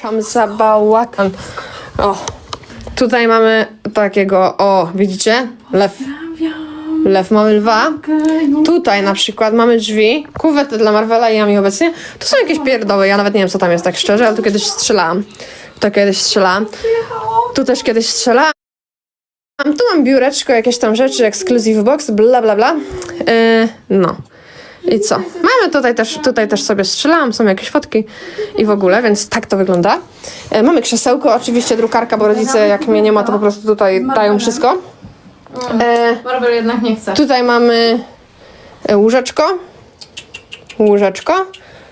Szam za bałakan. O, tutaj mamy takiego, o, widzicie? Lew. Lew, mamy lwa. Tutaj na przykład mamy drzwi, kuwety dla Marvela i Yami obecnie. Tu są jakieś pierdoły, ja nawet nie wiem co tam jest tak szczerze, ale tu kiedyś strzelałam. To kiedyś strzelałam. Tu też kiedyś strzelałam. Tu mam biureczko, jakieś tam rzeczy, exclusive box, bla bla bla. Yy, no. I co? Mamy tutaj też, tutaj też sobie strzelałam, są jakieś fotki i w ogóle, więc tak to wygląda. E, mamy krzesełko, oczywiście drukarka, bo rodzice jak mnie nie ma, to po prostu tutaj dają wszystko. E, jednak nie chce. Tutaj mamy e, łóżeczko. Łóżeczko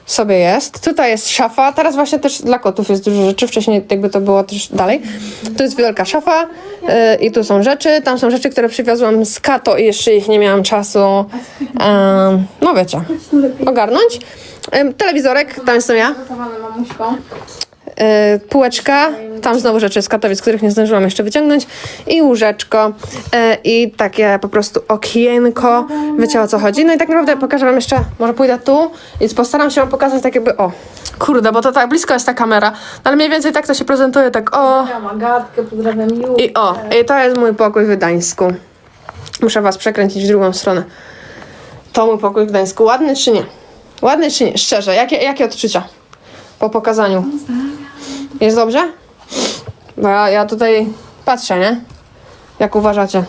sobie jest. Tutaj jest szafa. Teraz właśnie też dla kotów jest dużo rzeczy. Wcześniej jakby to było też dalej. Tu jest wielka szafa e, i tu są rzeczy. Tam są rzeczy, które przywiozłam z Kato i jeszcze ich nie miałam czasu. no wiecie, ogarnąć. Telewizorek, tam jestem ja. E, półeczka, tam znowu rzeczy z Katowic, których nie zdążyłam jeszcze wyciągnąć i łóżeczko e, i takie po prostu okienko, wiecie o co chodzi. No i tak naprawdę pokażę wam jeszcze, może pójdę tu i postaram się wam pokazać tak jakby, o, kurde, bo to tak blisko jest ta kamera, no ale mniej więcej tak to się prezentuje, tak o pozdrawiam i o, i to jest mój pokój w Gdańsku. Muszę was przekręcić w drugą stronę. To mój pokój w Gdańsku, ładny czy nie? Ładny czy nie? Szczerze, jakie, jakie odczucia po pokazaniu? Jest dobrze? Bo ja, ja tutaj patrzę, nie? Jak uważacie?